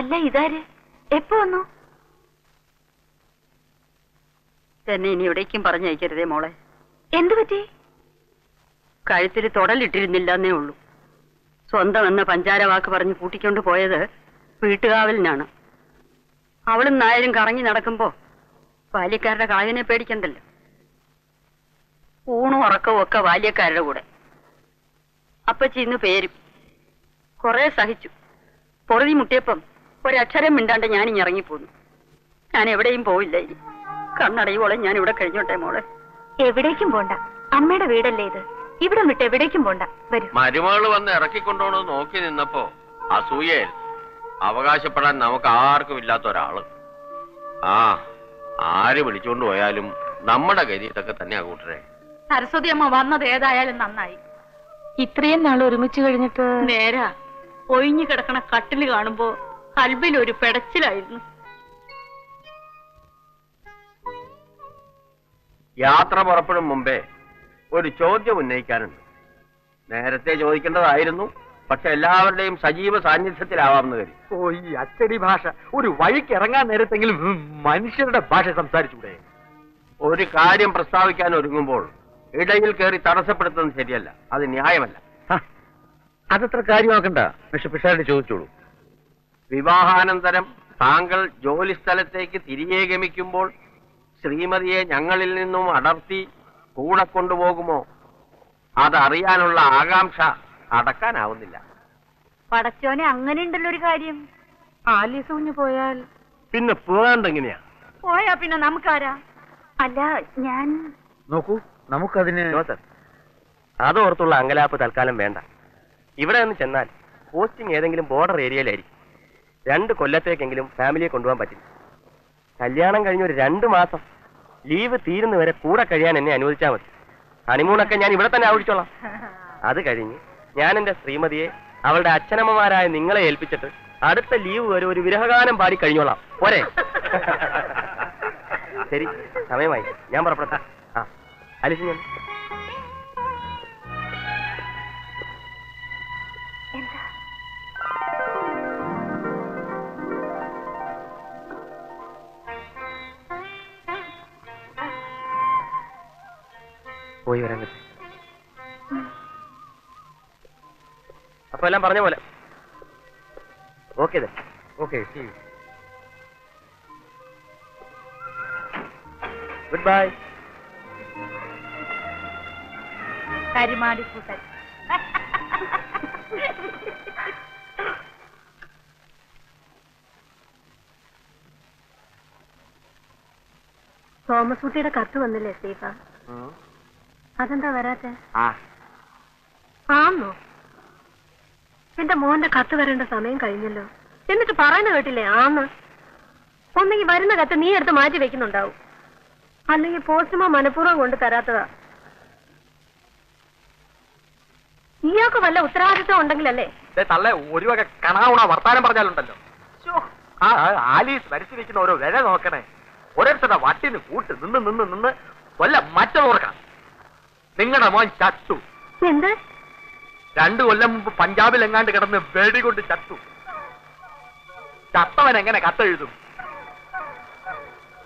അല്ല ഇതാര്? എപ്പോ വന്നു? തന്നെ ഇനി എവിടേക്കും പറഞ്ഞയക്കരുതേ മോളെ. എന്തു പറ്റി? കഴുത്തിൽ തുടലിട്ടിരുന്നില്ലെന്നേ ഉള്ളൂ. സ്വന്തം എന്ന പഞ്ചാര വാക്ക് പറഞ്ഞ് കൂട്ടിക്കൊണ്ട് പോയത് വീട്ടുകാവലിനാണ്. അവളും നായരും കറങ്ങി നടക്കുമ്പോ ബാല്യക്കാരുടെ കായനെ പേടിക്കണ്ടല്ലോ. ഊണും ഉറക്കവും ഒക്കെ ബാല്യക്കാരുടെ കൂടെ. അപ്പച്ചി ഇന്ന് പേരും. കുറെ സഹിച്ചു. പൊറുതി മുട്ടിയപ്പം ഒരക്ഷരം മിണ്ടാണ്ട് ഞാൻ ഇനി ഇറങ്ങിപ്പോന്നു. ഞാൻ എവിടെയും പോവില്ല ഇനി. കണ്ണടയുവോളെ ഞാൻ ഇവിടെ കഴിഞ്ഞോട്ടെ മോളെ. എവിടേക്കും പോണ്ട. അമ്മയുടെ വീടല്ലേ ഇത്? ഇവിടെ വിട്ട് എവിടേക്കും പോണ്ട. വരൂ. മരുമകൾ വന്ന് ഇറക്കിക്കൊണ്ടോണെന്ന് നോക്കി നിന്നപ്പോ അസൂയയിൽ അവകാശപ്പെടാൻ നമുക്ക് ആർക്കും ഇല്ലാത്ത ഒരാൾ. ആ ആര് വിളിച്ചോണ്ട് പോയാലും നമ്മുടെ ഗതി ഇതൊക്കെ തന്നെയാ കൂട്ടരെ. സരസ്വതി അമ്മ വന്നത് ഏതായാലും നന്നായി. ഇത്രയും നാൾ ഒരുമിച്ച് കഴിഞ്ഞിട്ട് നേരാ. ഒഴിഞ്ഞു കിടക്കണ കട്ടിൽ കാണുമ്പോ കൽബിൽ ഒരു പെടച്ചിലായിരുന്നു. യാത്ര പുറപ്പെടും മുമ്പേ ഒരു ചോദ്യം ഉന്നയിക്കാനുണ്ട്. നേരത്തെ ചോദിക്കേണ്ടതായിരുന്നു പക്ഷെ എല്ലാവരുടെയും സജീവ സാന്നിധ്യത്തിലാവാമെന്ന് കരുതി. ഓ ഈ അച്ചടി ഭാഷ. ഒരു വഴിക്ക് ഇറങ്ങാൻ നേരത്തെങ്കിലും മനുഷ്യരുടെ ഭാഷ സംസാരിച്ചൂടെ ഒരു കാര്യം പ്രസ്താവിക്കാൻ ഒരുങ്ങുമ്പോൾ ഇടയിൽ കയറി തടസ്സപ്പെടുത്തുന്നത് ശരിയല്ല അത് ന്യായമല്ല. അതത്ര കാര്യമാക്കണ്ട. പക്ഷെ പിഷാരടി ചോദിച്ചോളൂ. വിവാഹാനന്തരം താങ്കൾ ജോലി സ്ഥലത്തേക്ക് തിരികെ ഗമിക്കുമ്പോൾ ശ്രീമതിയെ ഞങ്ങളിൽ നിന്നും അടർത്തി കൂടെ കൊണ്ടുപോകുമോ? അതറിയാനുള്ള ആകാംക്ഷ അടക്കാനാവുന്നില്ല. പടച്ചോനെ അങ്ങനെ ഉണ്ടല്ലോ ഒരു കാര്യം. ആലീസൂഞ്ഞു പോയാൽ? പിന്നെ പോകാണ്ടെങ്ങനെയാ പോയാ പിന്നെ നമുക്കാരാ? അല്ല ഞാൻ നോക്കൂ നമുക്കതിന് അതോർത്തുള്ള അങ്കലാപ്പ് തൽക്കാലം വേണ്ട. ഇവിടെ നിന്ന് ചെന്നാൽ പോസ്റ്റിംഗ് ഏതെങ്കിലും ബോർഡർ ഏരിയയിലായിരിക്കും. രണ്ട് കൊല്ലത്തേക്കെങ്കിലും ഫാമിലിയെ കൊണ്ടുപോകാൻ പറ്റില്ല. കല്യാണം കഴിഞ്ഞ ഒരു രണ്ട് മാസം ലീവ് തീരുന്നവരെ കൂടെ കഴിയാൻ എന്നെ അനുവദിച്ചാൽ മതി. ഹണിമൂണൊക്കെ ഞാൻ ഇവിടെ തന്നെ ആവശ്യിച്ചോളാം അത് കഴിഞ്ഞ് ഞാൻ എന്റെ ശ്രീമതിയെ അവളുടെ അച്ഛനമ്മമാരായ നിങ്ങളെ ഏൽപ്പിച്ചിട്ട് അടുത്ത ലീവ് വരെ ഒരു വിരഹഗാനം പാടി കഴിഞ്ഞോളാം. പോരെ? ശരി സമയമായി. ഞാൻ പുറപ്പെടട്ടെ ആ അലിസ് ഞാൻ അപ്പൊ എല്ലാം പറഞ്ഞ പോലെ. Okay okay good bye Karimadi Koottan. Thomas കുട്ടിയുടെ കത്ത് വന്നില്ലേ സ്റ്റീഫ അതെന്താ വരാത്തെ? ആ. ആന്നോ? എന്റെ മോന്റെ കത്ത് വരേണ്ട സമയം കഴിഞ്ഞല്ലോ. എന്നിട്ട് പറയുന്ന കേട്ടില്ലേ ആന്ന്? ഒന്നെങ്കിൽ വരുന്ന കത്ത് നീ എടുത്ത് മാറ്റി വെക്കുന്നുണ്ടാവും. അല്ലെങ്കിൽ പോസ്റ്റ്മാ മനഃപൂർവം കൊണ്ട് തരാത്തതാ. ഇയാൾക്ക് വല്ല ഉത്തരവാദിത്വം ഉണ്ടെങ്കിലല്ലേ? തള്ളെ ഒരു വക കണാവുണ വർത്താനം പറഞ്ഞാലുണ്ടല്ലോ. ആ ആലീസ് വരച്ചിരിക്കുന്ന ഓരോ വില നോക്കണേ. ഓരോരുത്തരുടെ വട്ടിന് കൂട്ട് നിന്ന് നിന്ന് നിന്ന് കൊല്ല മറ്റോർക്കാം നിങ്ങളുടെ മോൻ ചത്തു. എന്ത്? രണ്ടു കൊല്ലം മുമ്പ് പഞ്ചാബിൽ എങ്ങാണ്ട് കിടന്ന് വെടികൊണ്ട് ചത്തു. ചത്തവൻ എങ്ങനെ കത്തെഴുതും?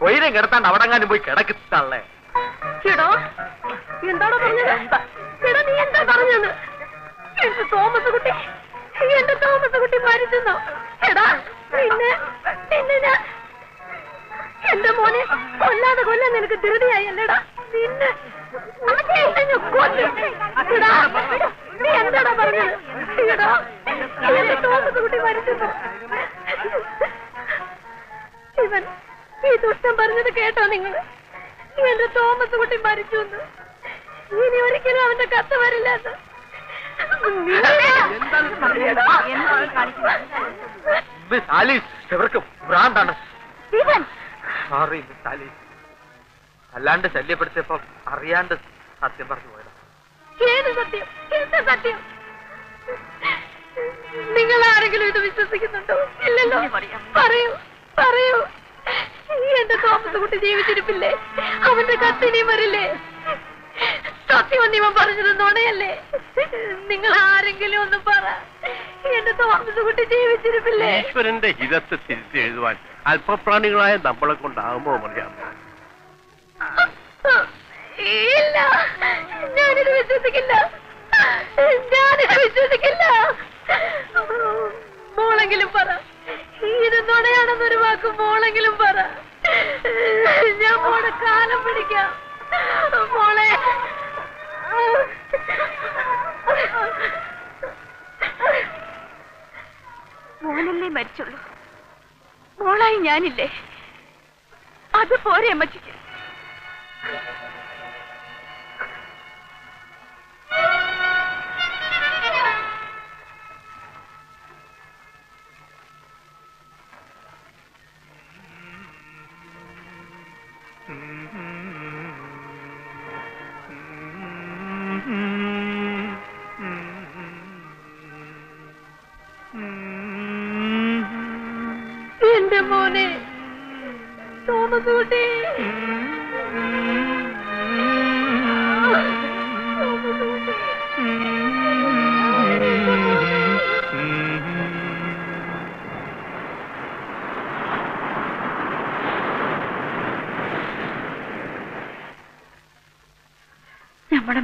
കൊയിരം കിടത്താണ്ട് അവിടെങ്ങാനും പോയി കിടക്കിത്തള്ളേ എന്താണോ നീ എന്താ പറഞ്ഞത്? എന്റെ തോമസ് കുട്ടി എന്റെ തോമസ് കുട്ടി മരിച്ചെന്നോ? എടാ പിന്നെ പിന്നെ ഞാൻ എന്റെ മോനെ കൊല്ലാതെ കൊല്ലാൻ നിനക്ക് ധൃതിയായി അല്ലേടാ? പിന്നെ മിസ് ആലീസ് ഇവർക്ക് ഭ്രാന്താണ്. ഇവൻ? Sorry Miss Alice. അല്ലാണ്ട് ശല്യപ്പെടുത്തിയപ്പോ അറിയാണ്ട് സത്യം പറഞ്ഞു പോയതാ. ഏത് സത്യം? എന്ത് സത്യം? നിങ്ങൾ ആരെങ്കിലും ഇത് വിശ്വസിക്കുന്നുണ്ടോ? ഇല്ലല്ലോ. പറയൂ പറയൂ. എന്റെ തോമസ് കുട്ടി ജീവിച്ചിരിപ്പില്ലേ? അവന്റെ കത്തിനി വരില്ലേ? സത്യം ഇവൻ പറഞ്ഞത് നുണയല്ലേ? നിങ്ങൾ ആരെങ്കിലും ഒന്ന് പറ. എന്റെ തോമസ് കുട്ടി ജീവിച്ചിരിപ്പില്ലേ? ഈശ്വരന്റെ ഹിതത്തെ തിരിച്ചു എഴുതുവാൻ അല്പപ്രാണികളായ നമ്മളെ കൊണ്ടാകുമോ മറിയാം ഇല്ല. ഞാനിത് വിശ്വസിക്കില്ല. ഞാനിത് വിശ്വസിക്കില്ല. മോളെങ്കിലും പറ. ഇത് നുണയാണെന്നൊരു വാക്ക് മോളെങ്കിലും പറ. ഞാൻ മോളെ കാലം പിടിക്കാം. മോനല്ലേ മരിച്ചുള്ളൂ. മോളായി ഞാനില്ലേ. അത് പോരെ അമ്മച്ചിക്ക്.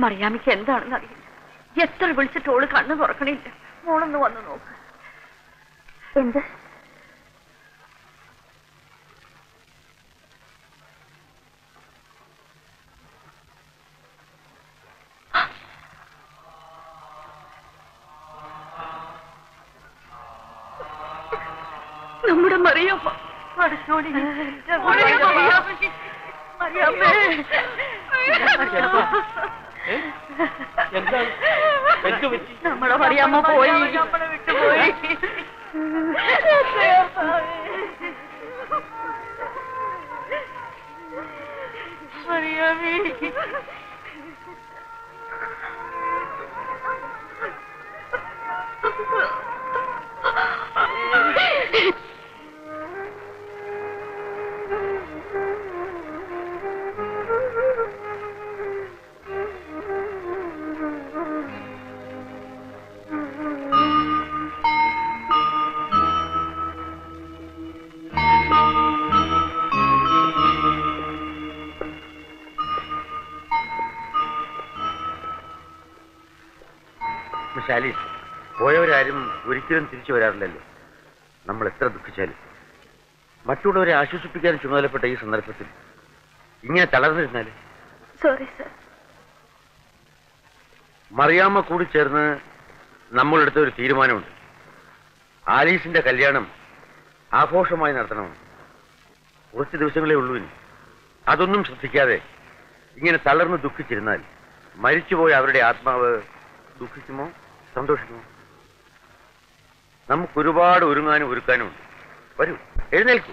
മറിയാമിക്ക് എന്താണെന്ന് അറിയില്ല. എത്ര വിളിച്ചിട്ട് ഓൾ കണ്ണു തുറക്കണില്ല. മോളൊന്ന് വന്ന് നോക്ക്. എന്ത്? നമ്മുടെ മറിയമ്മ. പഠിച്ചോടി മറിയാമ്മേ. നമ്മുടെ മറിയാമ്മ പോയി. നമ്മളെ വിട്ടുപോയി മറിയാമ്മേ മിസ് ആലീസ് പോയവരാരും ഒരിക്കലും തിരിച്ചു വരാറില്ലല്ലോ. നമ്മൾ എത്ര ദുഃഖിച്ചാലും. മറ്റുള്ളവരെ ആശ്വസിപ്പിക്കാൻ ചുമതലപ്പെട്ട ഈ സന്ദർഭത്തിൽ ഇങ്ങനെ തളർന്നിരുന്നാൽ സോറി സർ മറിയാമ്മ കൂടി ചേർന്ന് നമ്മളെടുത്ത ഒരു തീരുമാനമുണ്ട്. ആലീസിന്റെ കല്യാണം ആഘോഷമായി നടത്തണമെന്ന് കുറച്ച് ദിവസങ്ങളേ ഉള്ളൂ ഇനി. അതൊന്നും ശ്രദ്ധിക്കാതെ ഇങ്ങനെ തളർന്ന് ദുഃഖിച്ചിരുന്നാൽ മരിച്ചുപോയ അവരുടെ ആത്മാവ് ദുഃഖിക്കുമോ സന്തോഷിക്കുമോ നമുക്ക് ഒരുപാട് ഒരുങ്ങാനും ഒരുക്കാനും ഉണ്ട്. വരൂ എഴുന്നേൽക്കൂ.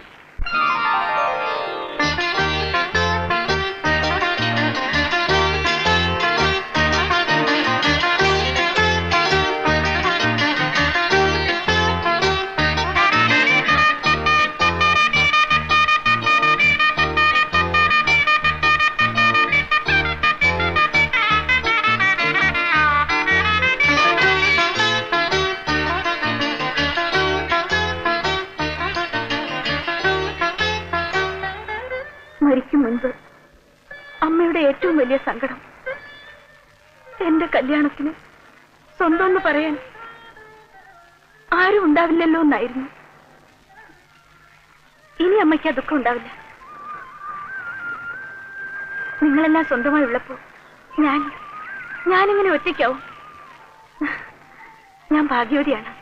വലിയ സങ്കടം. എന്റെ കല്യാണത്തിന് സ്വന്തം എന്ന് പറയാൻ ആരും ഉണ്ടാവില്ലല്ലോ എന്നായിരുന്നു. ഇനി അമ്മയ്ക്ക് ആ ദുഃഖം ഉണ്ടാവില്ല. നിങ്ങളെല്ലാം സ്വന്തമായി ഉള്ളപ്പോ ഞാൻ ഞാനിങ്ങനെ ഒറ്റയ്ക്കാവും. ഞാൻ ഭാഗ്യവതിയാണ്.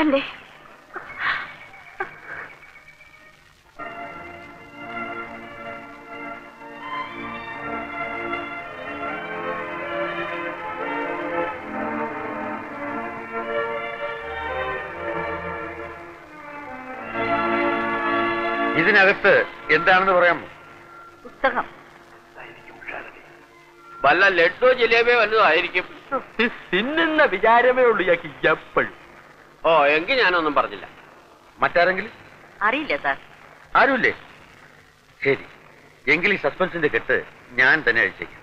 അല്ലേ? ഇതിനകത്ത് എന്താണെന്ന് പറയാമോ? പുസ്തകം. വല്ല ലഡ്ഡോ ജിലേബിയോ വല്ലതും ആയിരിക്കും തിന്നുന്ന വിചാരമേ ഉള്ളൂ ഇയാൾക്ക് ജപ്പൾ ഓ എങ്കിൽ ഞാനൊന്നും പറഞ്ഞില്ല. മറ്റാരെങ്കിലും? അറിയില്ല സാർ. ആരുമില്ലേ? ശരി. എങ്കിൽ ഈ സസ്പെൻസിന്റെ കെട്ട് ഞാൻ തന്നെ അഴിച്ചേക്കാം.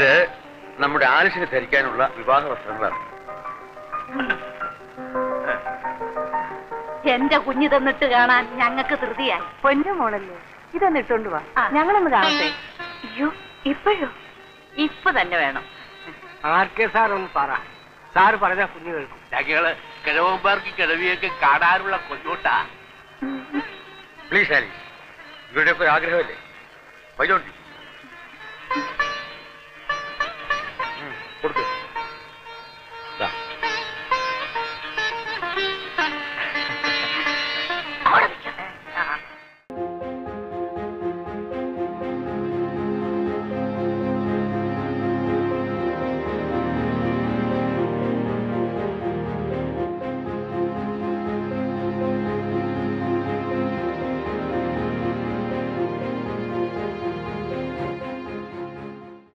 ഇത് നമ്മുടെ ആലിസിന് ധരിക്കാനുള്ള വിവാഹ വസ്ത്രങ്ങളാണ്. എന്റെ കുഞ്ഞു തന്നിട്ട് കാണാൻ ഞങ്ങൾക്ക് ധൃതിയായി. പൊന്നു മോളല്ലേ ഇതൊന്ന് ഇട്ടോണ്ട് വാ. ഞങ്ങളൊന്ന് കാണട്ടെ. അയ്യോ ഇപ്പോഴോ? ഇപ്പൊ തന്നെ വേണം. ആർക്കെ സാർ ഒന്ന് പറ? സാർ പറഞ്ഞ കുഞ്ഞു കേൾക്കും. ഞങ്ങൾ കിഴവന്മാർക്ക് കിഴവിയൊക്കെ കാണാനുള്ള കൊഞ്ഞോട്ടാ. പ്ലീസ് ആലി ഇവരുടെയൊക്കെ ഒരു ആഗ്രഹമല്ലേ? Why don't